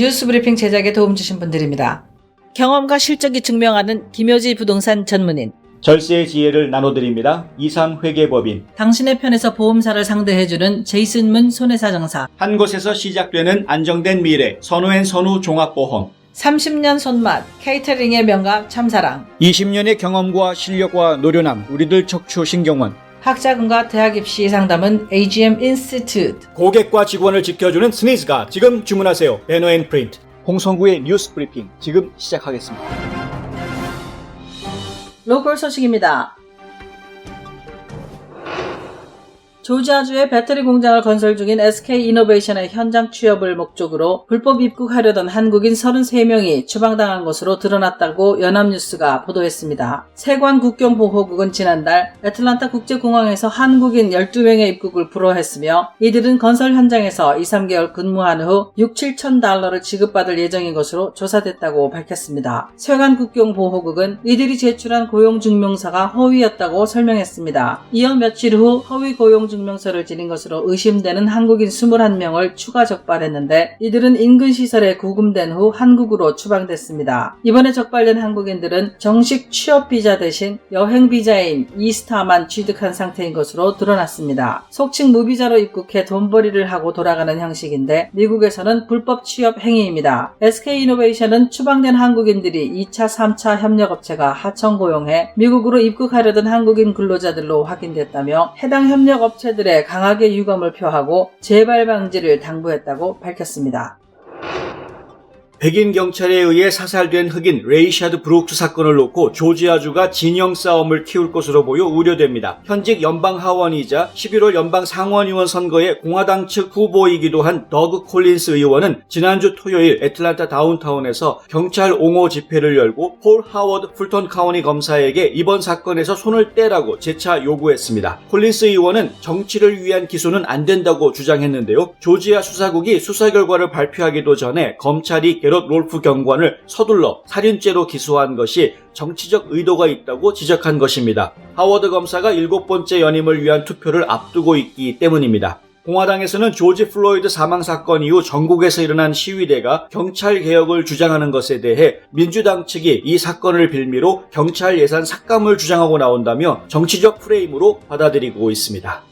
뉴스 브리핑 제작에 도움 주신 분들입니다. 경험과 실적이 증명하는 김효지 부동산 전문인. 절세의 지혜를 나눠드립니다. 이상 회계법인. 당신의 편에서 보험사를 상대해주는 제이슨 문 손해사정사. 한 곳에서 시작되는 안정된 미래. 선우앤 선우 종합보험. 30년 손맛 케이터링의 명가 참사랑. 20년의 경험과 실력과 노련함. 우리들 척추 신경원. 학자금과 대학 입시 상담은 AGM 인스티튜트. 고객과 직원을 지켜주는 스니즈가 지금 주문하세요. 배너 앤 프린트. 홍성구의 뉴스 브리핑 지금 시작하겠습니다. 로컬 소식입니다. 조지아주의 배터리 공장을 건설 중인 SK 이노베이션의 현장 취업을 목적으로 불법 입국하려던 한국인 33명이 추방당한 것으로 드러났다고 연합뉴스가 보도했습니다. 세관 국경보호국은 지난달 애틀란타 국제공항에서 한국인 12명의 입국을 불허했으며 이들은 건설 현장에서 2, 3개월 근무한 후 6, 7천 달러를 지급받을 예정인 것으로 조사됐다고 밝혔습니다. 세관 국경보호국은 이들이 제출한 고용증명서가 허위였다고 설명했습니다. 이어 며칠 후 허위 고용증명서 를 지닌 것으로 의심되는 한국인 21명을 추가 적발했는데 이들은 인근 시설에 구금된 후 한국으로 추방됐습니다. 이번에 적발된 한국인들은 정식 취업비자 대신 여행비자인 이스타만 취득한 상태인 것으로 드러났습니다. 속칭 무비자로 입국해 돈벌이를 하고 돌아가는 형식인데 미국에서는 불법 취업 행위입니다. SK이노베이션은 추방된 한국인들이 2차, 3차 협력업체가 하청 고용해 미국으로 입국하려던 한국인 근로자들로 확인됐다며 해당 협력업체 들의 강하게 유감을 표하고 재발 방지를 당부했다고 밝혔습니다. 백인 경찰에 의해 사살된 흑인 레이샤드 브룩스 사건을 놓고 조지아주가 진영 싸움을 키울 것으로 보여 우려됩니다. 현직 연방 하원이자 11월 연방 상원의원 선거의 공화당 측 후보이기도 한 더그 콜린스 의원은 지난주 토요일 애틀란타 다운타운에서 경찰 옹호 집회를 열고 폴 하워드 풀턴 카우니 검사에게 이번 사건에서 손을 떼라고 재차 요구했습니다. 콜린스 의원은 정치를 위한 기소는 안 된다고 주장했는데요. 조지아 수사국이 수사 결과를 발표하기도 전에 검찰이 게럿 롤프 경관을 서둘러 살인죄로 기소한 것이 정치적 의도가 있다고 지적한 것입니다. 하워드 검사가 일곱 번째 연임을 위한 투표를 앞두고 있기 때문입니다. 공화당에서는 조지 플로이드 사망 사건 이후 전국에서 일어난 시위대가 경찰 개혁을 주장하는 것에 대해 민주당 측이 이 사건을 빌미로 경찰 예산 삭감을 주장하고 나온다며 정치적 프레임으로 받아들이고 있습니다.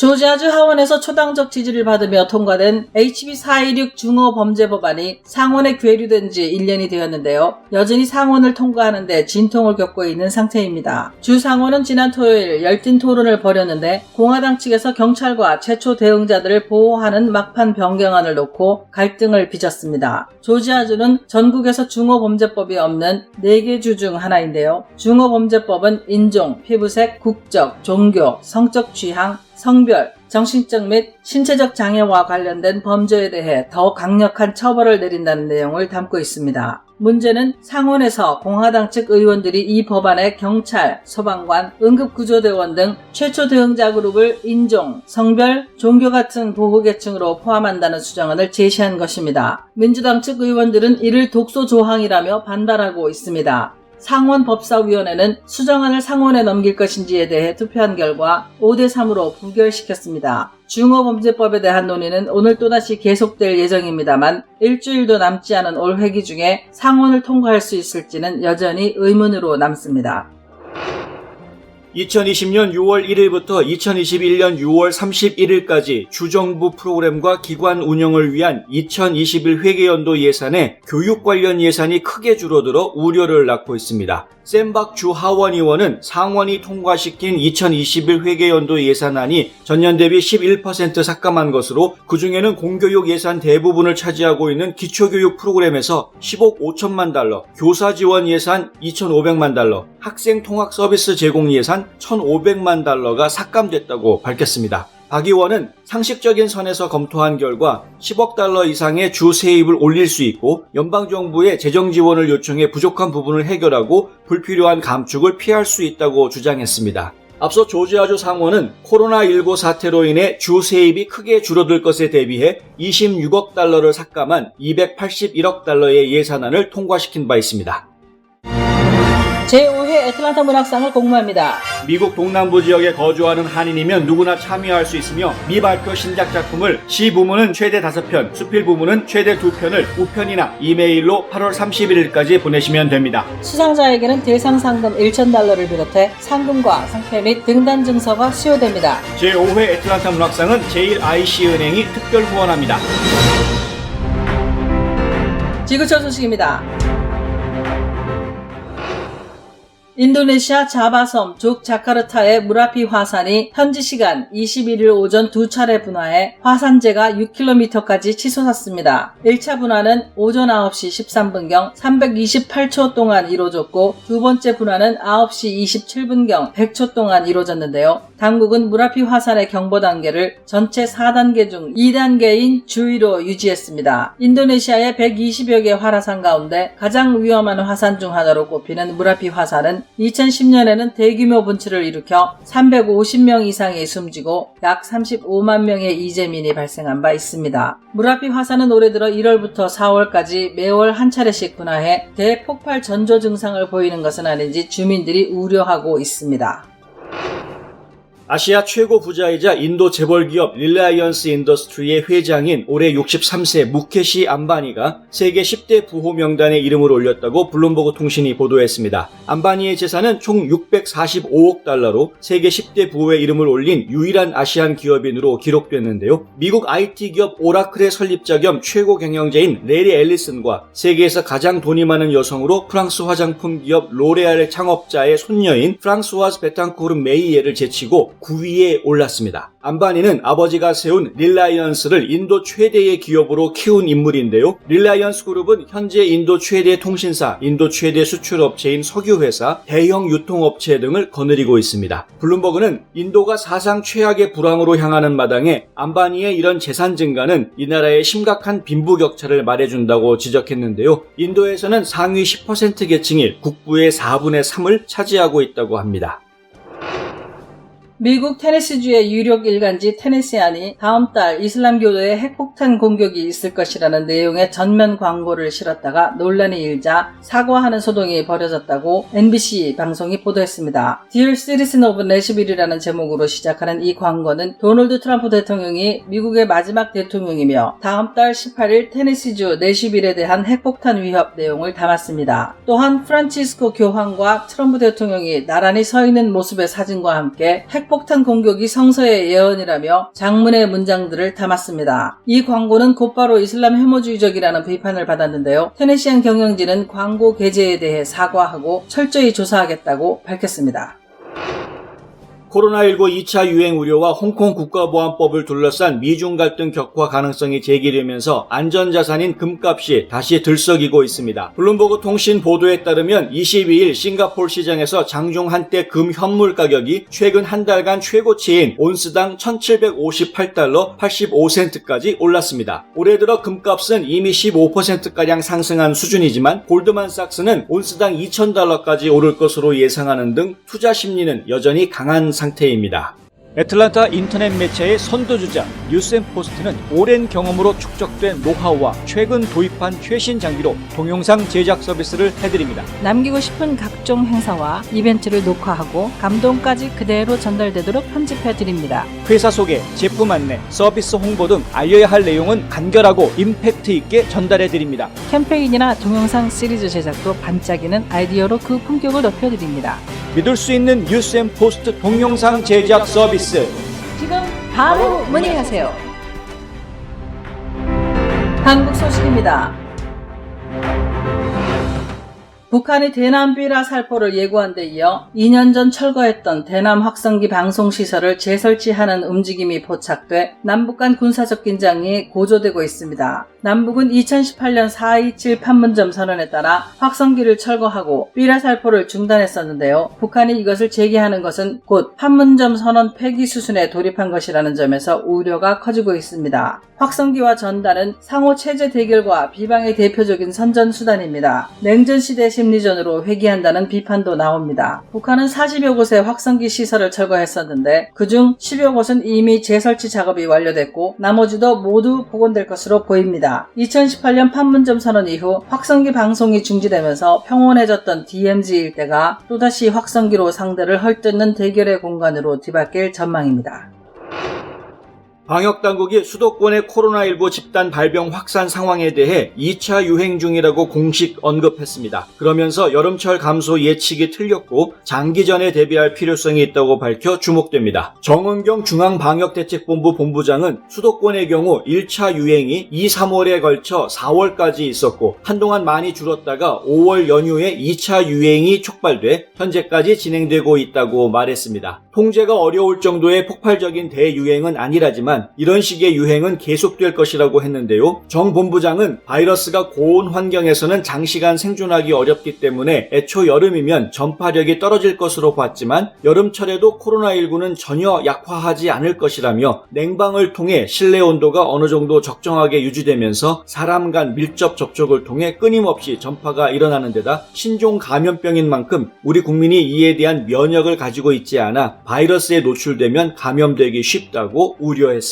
조지아주 하원에서 초당적 지지를 받으며 통과된 HB 416 중어 범죄 법안이 상원에 괴류된 지 1년이 되었는데요. 여전히 상원을 통과하는데 진통을 겪고 있는 상태입니다. 주 상원은 지난 토요일 열띤 토론을 벌였는데 공화당 측에서 경찰과 최초 대응자들을 보호하는 막판 변경안을 놓고 갈등을 빚었습니다. 조지아주는 전국에서 중어범죄법이 없는 4개 주 중 하나인데요. 중어범죄법은 인종, 피부색, 국적, 종교, 성적 취향, 성별, 정신적 및 신체적 장애와 관련된 범죄에 대해 더 강력한 처벌을 내린다는 내용을 담고 있습니다. 문제는 상원에서 공화당 측 의원들이 이 법안에 경찰, 소방관, 응급구조대원 등 최초 대응자 그룹을 인종, 성별, 종교 같은 보호계층으로 포함한다는 수정안을 제시한 것입니다. 민주당 측 의원들은 이를 독소 조항이라며 반발하고 있습니다. 상원 법사위원회는 수정안을 상원에 넘길 것인지에 대해 투표한 결과 5대3으로 부결시켰습니다. 중어범죄법에 대한 논의는 오늘 또다시 계속될 예정입니다만 일주일도 남지 않은 올 회기 중에 상원을 통과할 수 있을지는 여전히 의문으로 남습니다. 2020년 6월 1일부터 2021년 6월 31일까지 주정부 프로그램과 기관 운영을 위한 2021 회계연도 예산에 교육 관련 예산이 크게 줄어들어 우려를 낳고 있습니다. 샘박 주 하원 의원은 상원이 통과시킨 2021 회계연도 예산안이 전년 대비 11% 삭감한 것으로 그중에는 공교육 예산 대부분을 차지하고 있는 기초교육 프로그램에서 10억 5천만 달러, 교사 지원 예산 2,500만 달러, 학생 통학 서비스 제공 예산 1,500만 달러가 삭감됐다고 밝혔습니다. 박 의원은 상식적인 선에서 검토한 결과 10억 달러 이상의 주 세입을 올릴 수 있고 연방정부의 재정 지원을 요청해 부족한 부분을 해결하고 불필요한 감축을 피할 수 있다고 주장했습니다. 앞서 조지아주 상원은 코로나19 사태로 인해 주 세입이 크게 줄어들 것에 대비해 26억 달러를 삭감한 281억 달러의 예산안을 통과시킨 바 있습니다. 제5회 애틀란타 문학상을 공모합니다. 미국 동남부 지역에 거주하는 한인이면 누구나 참여할 수 있으며 미 발표 신작 작품을 시 부문은 최대 5편, 수필 부문은 최대 2편을 우편이나 이메일로 8월 31일까지 보내시면 됩니다. 수상자에게는 대상 상금 1,000달러를 비롯해 상금과 상패 및 등단 증서가 수여됩니다. 제5회 애틀란타 문학상은 제1IC은행이 특별 후원합니다. 지구촌 소식입니다. 인도네시아 자바섬 족 자카르타의 무라피 화산이 현지 시간 21일 오전 두 차례 분화해 화산재가 6km까지 치솟았습니다. 1차 분화는 오전 9시 13분경 328초 동안 이루어졌고 두 번째 분화는 9시 27분경 100초 동안 이루어졌는데요. 당국은 무라피 화산의 경보 단계를 전체 4단계 중 2단계인 주의로 유지했습니다. 인도네시아의 120여 개 화산 가운데 가장 위험한 화산 중 하나로 꼽히는 무라피 화산은 2010년에는 대규모 분출을 일으켜 350명 이상이 숨지고 약 35만 명의 이재민이 발생한 바 있습니다. 무라피 화산은 올해 들어 1월부터 4월까지 매월 한 차례씩 분화해 대폭발 전조 증상을 보이는 것은 아닌지 주민들이 우려하고 있습니다. 아시아 최고 부자이자 인도 재벌 기업 릴라이언스 인더스트리의 회장인 올해 63세 무케시 암바니가 세계 10대 부호 명단에 이름을 올렸다고 블룸버그 통신이 보도했습니다. 암바니의 재산은 총 645억 달러로 세계 10대 부호에 이름을 올린 유일한 아시안 기업인으로 기록됐는데요. 미국 IT 기업 오라클의 설립자 겸 최고 경영자인 레리 앨리슨과 세계에서 가장 돈이 많은 여성으로 프랑스 화장품 기업 로레알의 창업자의 손녀인 프랑스와즈 베탕쿠르 메이에를 제치고 9위에 올랐습니다. 암바니는 아버지가 세운 릴라이언스를 인도 최대의 기업으로 키운 인물인데요. 릴라이언스 그룹은 현재 인도 최대 통신사, 인도 최대 수출업체인 석유회사, 대형 유통업체 등을 거느리고 있습니다. 블룸버그는 인도가 사상 최악의 불황으로 향하는 마당에 암바니의 이런 재산 증가는 이 나라의 심각한 빈부격차를 말해준다고 지적했는데요. 인도에서는 상위 10% 계층이 국부의 4분의 3을 차지하고 있다고 합니다. 미국 테네시주의 유력 일간지 테네시안이 다음 달 이슬람교도의 핵폭탄 공격이 있을 것이라는 내용의 전면 광고를 실었다가 논란이 일자 사과하는 소동이 벌어졌다고 NBC 방송이 보도했습니다. Dear Citizen of Nashville이라는 제목으로 시작하는 이 광고는 도널드 트럼프 대통령이 미국의 마지막 대통령이며 다음 달 18일 테네시주 내시빌에 대한 핵폭탄 위협 내용을 담았습니다. 또한 프란치스코 교황과 트럼프 대통령이 나란히 서 있는 모습의 사진과 함께 핵 폭탄 공격이 성서의 예언이라며 장문의 문장들을 담았습니다. 이 광고는 곧바로 이슬람 혐오주의적이라는 비판을 받았는데요. 테네시안 경영진은 광고 게재에 대해 사과하고 철저히 조사하겠다고 밝혔습니다. 코로나19 2차 유행 우려와 홍콩 국가보안법을 둘러싼 미중 갈등 격화 가능성이 제기되면서 안전자산인 금값이 다시 들썩이고 있습니다. 블룸버그 통신 보도에 따르면 22일 싱가폴 시장에서 장중 한때 금 현물 가격이 최근 한 달간 최고치인 온스당 1758달러 85센트까지 올랐습니다. 올해 들어 금값은 이미 15%가량 상승한 수준이지만 골드만삭스는 온스당 2000달러까지 오를 것으로 예상하는 등 투자 심리는 여전히 강한 상태입니다. 애틀란타 인터넷 매체의 선도주자 뉴스앤포스트는 오랜 경험으로 축적된 노하우와 최근 도입한 최신 장비로 동영상 제작 서비스를 해드립니다. 남기고 싶은 각종 행사와 이벤트를 녹화하고 감동까지 그대로 전달되도록 편집해 드립니다. 회사 소개, 제품 안내, 서비스 홍보 등 알려야 할 내용은 간결하고 임팩트 있게 전달해 드립니다. 캠페인이나 동영상 시리즈 제작도 반짝이는 아이디어로 그 품격을 높여 드립니다. 믿을 수 있는 뉴스앤포스트 동영상 제작 서비스 지금 바로 문의하세요. 한국 소식입니다. 북한이 대남 비라 살포를 예고한 데 이어 2년 전 철거했던 대남 확성기 방송시설을 재설치하는 움직임이 포착돼 남북 간 군사적 긴장이 고조되고 있습니다. 남북은 2018년 4.27 판문점 선언에 따라 확성기를 철거하고 비라 살포를 중단했었는데요. 북한이 이것을 재개하는 것은 곧 판문점 선언 폐기 수순에 돌입한 것이라는 점에서 우려가 커지고 있습니다. 확성기와 전단은 상호 체제 대결과 비방의 대표적인 선전 수단입니다. 냉전 시대 심리전으로 회귀한다는 비판도 나옵니다. 북한은 40여 곳의 확성기 시설을 철거했었는데 그중 10여 곳은 이미 재설치 작업이 완료됐고 나머지도 모두 복원될 것으로 보입니다. 있습니다. 2018년 판문점 선언 이후 확성기 방송이 중지되면서 평온해졌던 DMZ 일대가 또다시 확성기로 상대를 헐뜯는 대결의 공간으로 뒤바뀔 전망입니다. 방역당국이 수도권의 코로나19 집단 발병 확산 상황에 대해 2차 유행 중이라고 공식 언급했습니다. 그러면서 여름철 감소 예측이 틀렸고 장기전에 대비할 필요성이 있다고 밝혀 주목됩니다. 정은경 중앙방역대책본부 본부장은 수도권의 경우 1차 유행이 2, 3월에 걸쳐 4월까지 있었고 한동안 많이 줄었다가 5월 연휴에 2차 유행이 촉발돼 현재까지 진행되고 있다고 말했습니다. 통제가 어려울 정도의 폭발적인 대유행은 아니라지만 이런 식의 유행은 계속될 것이라고 했는데요. 정 본부장은 바이러스가 고온 환경에서는 장시간 생존하기 어렵기 때문에 애초 여름이면 전파력이 떨어질 것으로 봤지만 여름철에도 코로나19는 전혀 약화하지 않을 것이라며 냉방을 통해 실내 온도가 어느 정도 적정하게 유지되면서 사람 간 밀접 접촉을 통해 끊임없이 전파가 일어나는 데다 신종 감염병인 만큼 우리 국민이 이에 대한 면역을 가지고 있지 않아 바이러스에 노출되면 감염되기 쉽다고 우려했습니다.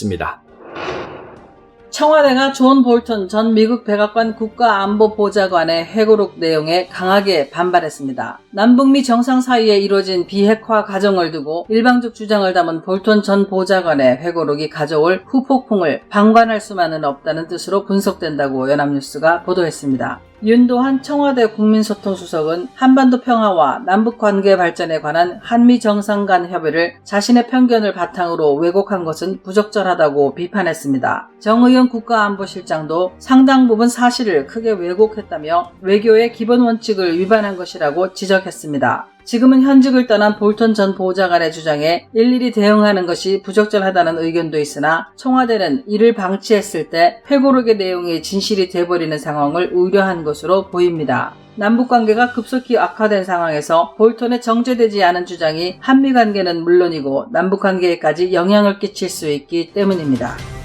청와대가 존 볼턴 전 미국 백악관 국가안보보좌관의 회고록 내용에 강하게 반발했습니다. 남북미 정상 사이에 이루어진 비핵화 과정을 두고 일방적 주장을 담은 볼턴 전 보좌관의 회고록이 가져올 후폭풍을 방관할 수만은 없다는 뜻으로 분석된다고 연합뉴스가 보도했습니다. 윤도한 청와대 국민소통수석은 한반도 평화와 남북 관계 발전에 관한 한미 정상 간 협의를 자신의 편견을 바탕으로 왜곡한 것은 부적절하다고 비판했습니다. 정의연 국가안보실장도 상당 부분 사실을 크게 왜곡했다며 외교의 기본 원칙을 위반한 것이라고 지적했습니다. 지금은 현직을 떠난 볼턴 전 보좌관의 주장에 일일이 대응하는 것이 부적절하다는 의견도 있으나 청와대는 이를 방치했을 때 회고록의 내용이 진실이 돼버리는 상황을 우려한 것으로 보입니다. 남북 관계가 급속히 악화된 상황에서 볼턴의 정제되지 않은 주장이 한미 관계는 물론이고 남북 관계에까지 영향을 끼칠 수 있기 때문입니다.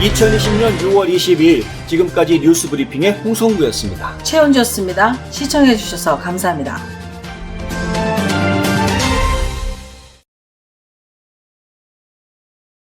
2020년 6월 22일 지금까지 뉴스 브리핑의 홍성구였습니다. 최은주였습니다. 시청해주셔서 감사합니다.